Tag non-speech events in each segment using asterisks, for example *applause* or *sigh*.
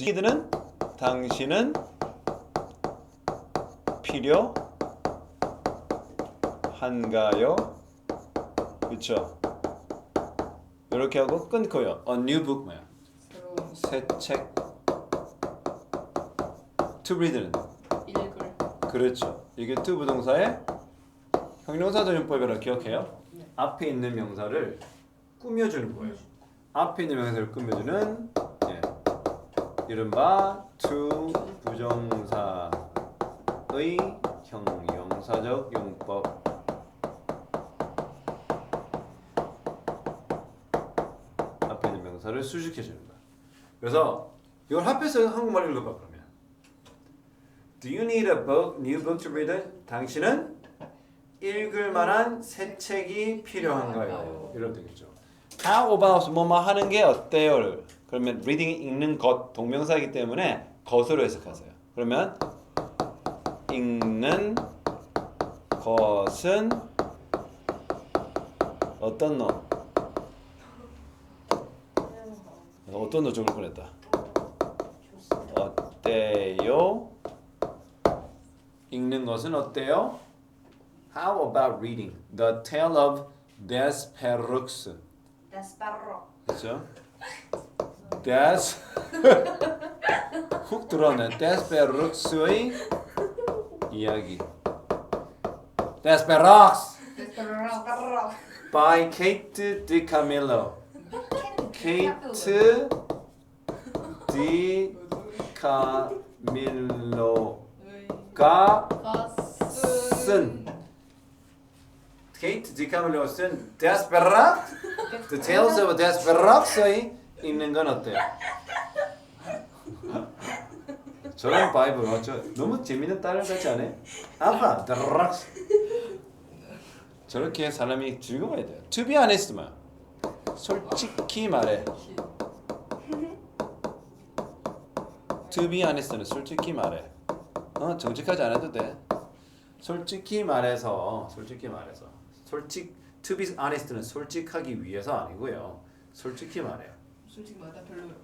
니들은 당신은 필요 한가요? 그쵸? 이렇게 하고 끊고요. A new book 뭐야? 새 책. To read는 읽을 그렇죠. 이게 to 부동사의 형용사적용법이라 기억해요. 네. 앞에 있는 명사를 꾸며주는 거예요. 앞에 있는 명사를 꾸며주는 예. 이른바 to 부정사의 형용사적 용법. 앞에 있는 명사를 수식해 주는 거야. 그래서 이걸 합해서 한국말로 읽어봐 그러면. Do you need a book, new book to read? 당신은 읽을 만한 새 책이 필요한가요? 이런 뜻이죠. How about 뭐뭐 하는 게 어때요? 그러면 reading 읽는 것 동명사이기 때문에 것으로 해석하세요. 그러면 읽는 것은 어떤 너? 어떤 너 적을 뻔했다. 어때요? 읽는 것은 어때요? How about reading The Tale of Desperux? 데스파로 그렇죠? Des 훅 들어오네. Desperux의 이야기. Desperux 데스파로 by Kate DiCamillo. Kate DiCamillo가 가스 쓴 케이트 디카밀로가 쓴 데스페락 The Tales of Desperak스의 읽는 건 어때요? 저런 바이블 맞죠? 너무 재밌는 딸 같지 않아요? 아빠 데락스 저렇게 사람이 즐거워야 돼요. To be honest 만 솔직히 말해. To be honest는 솔직히 말해. 어 정직하지 않아도 돼. 솔직히 말해서 솔직히 말해서 솔직 to be honest는 솔직하기 위해서 아니고요. 솔직히 말해요. 솔직히 말해 별로요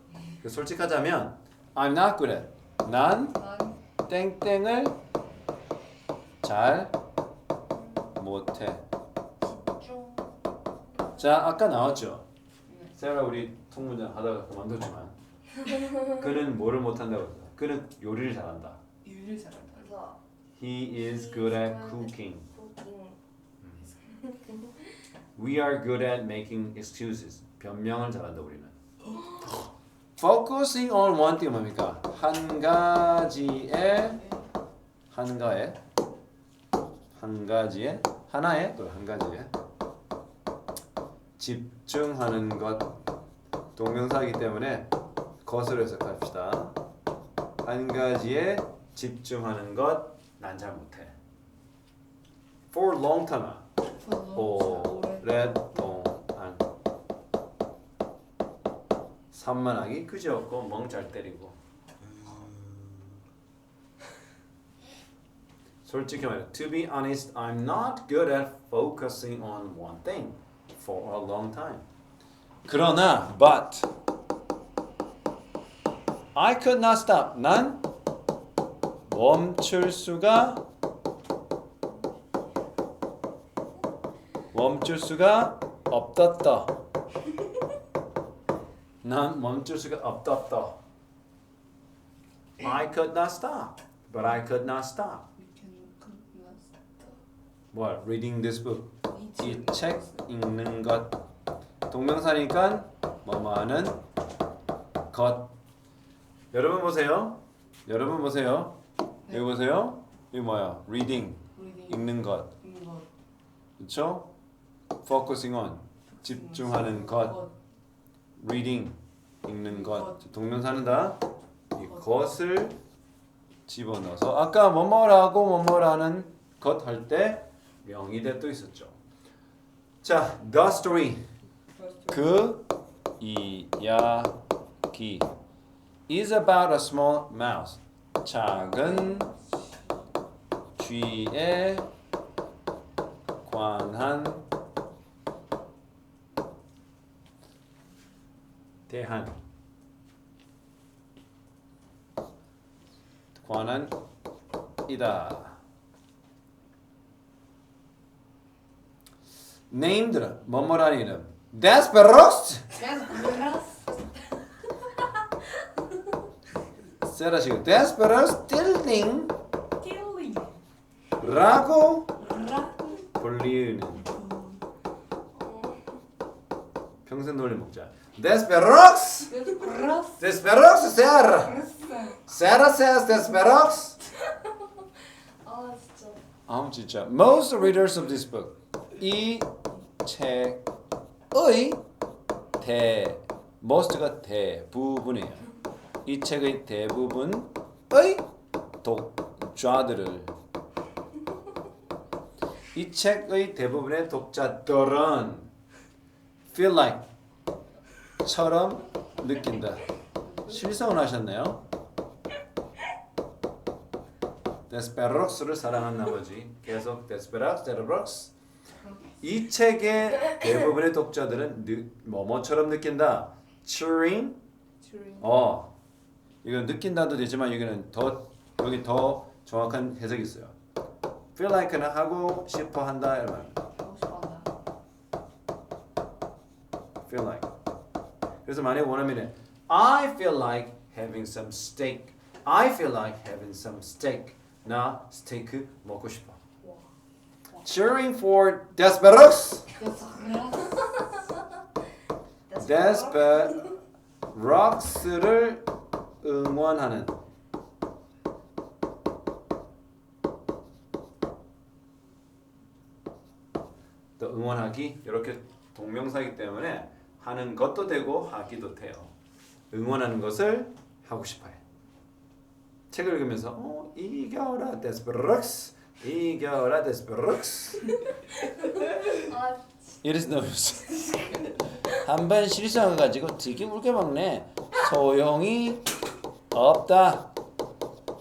그 솔직하자면 I'm not good at 난 난 땡땡을 잘 못해. 집중 자 아까 나왔죠. 네. 세라 우리 통문장 하다가 그만뒀지만 *laughs* 그는 뭐를 못한다고 했어. 그는 요리를 잘한다. 일을 잘한다 그래서 He is good at cooking. 쿠킹 We are good at making excuses. 변명을 잘한다 우리는. Focusing on one thing 뭡니까? 한 가지에 한 가에 한 가지에 하나에 또 한 가지에 집중하는 것 동명사이기 때문에 것으로 해석합시다. 한 가지에 집중하는 것 난 잘 못해. For long time. 오랫동안 산만하기 그지없고 멍 잘 때리고 솔직히 말해 To be honest, I'm not good at focusing on one thing for a long time 그러나 but I could not stop 난 멈출 수가 멈출 수가 없었다. 난 멈출 수가 없었다. I could not stop, but I could not stop. 뭘? Reading this book. 이 책 읽는 것. 동명사니까 뭐뭐하는 것. 여러분 보세요. 여러분 보세요. 네. 여기 보세요. 이거 뭐야? Reading. 읽는. 것 그렇죠? Focusing on 집중하는 것, reading 읽는 것. 동명사 는 다 이 것을 집어넣어서 아까 뭐뭐라고 뭐뭐라는 것 할 때 명의대 또 있었죠. 자, the story 그 이야기 is about a small mouse. 작은 쥐에 관한 대한 관한 이다. named 뭐뭐라는 이름. Desperos. 세라시고 Desperos tilling. 라고 라. 불리는 평생 놀림 먹자. Desperos. 브러스. Desperos Sarah. Sarah says Desperos. 아 진짜. 아 진짜 most readers of this book 이 책의 대 most가 대부분이에요. 이 책의 대부분의 독자들을 이 책의 대부분의 독자들은 feel like 처럼 느낀다. 실성을 하셨네요. 데스페록스를 사랑한 나머지 계속 데스페락스, 데스페록스 이 책의 대부분의 독자들은 느, 뭐뭐처럼 느낀다. cheering. 어 이건 느낀다도 되지만 여기는 더 여기 더 정확한 해석이 있어요. feel like는 하고 싶어 한다 이런 말. feel like. 그래서 만약 원하면은 I feel like having some steak. I feel like having some steak. 나 스테이크 먹고 싶어. 와. Cheering for Desperos. 데스페. Desperos를 응원하는. 또 응원하기 이렇게 동명사이기 때문에 하는 것도 되고 하기도 돼요. 응원하는 것을 하고 싶어요. 책을 읽으면서 어, 이겨라 데스페럭스 이겨라 use. 한번 실수한 거 가지고 되게 울게 먹네. 소용이 없다.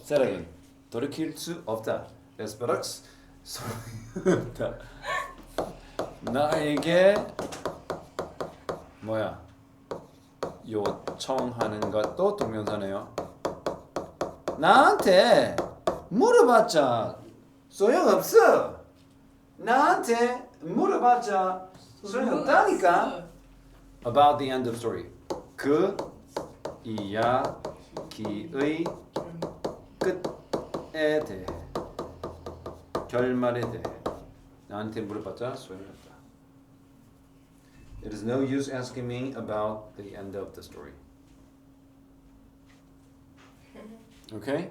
세라긴 돌이킬 수 없다. 데스페럭스 소용이 없다. 나에게 뭐야 요청하는 것도 동명사네요. 나한테 물어봤자 소용없어. 나한테 물어봤자 소용없다니까. About the end of story. 그 이야기의 끝에 대해 결말에 대해 나한테 물어봤자 소용없다. It is no use asking me about the end of the story. *laughs* Okay?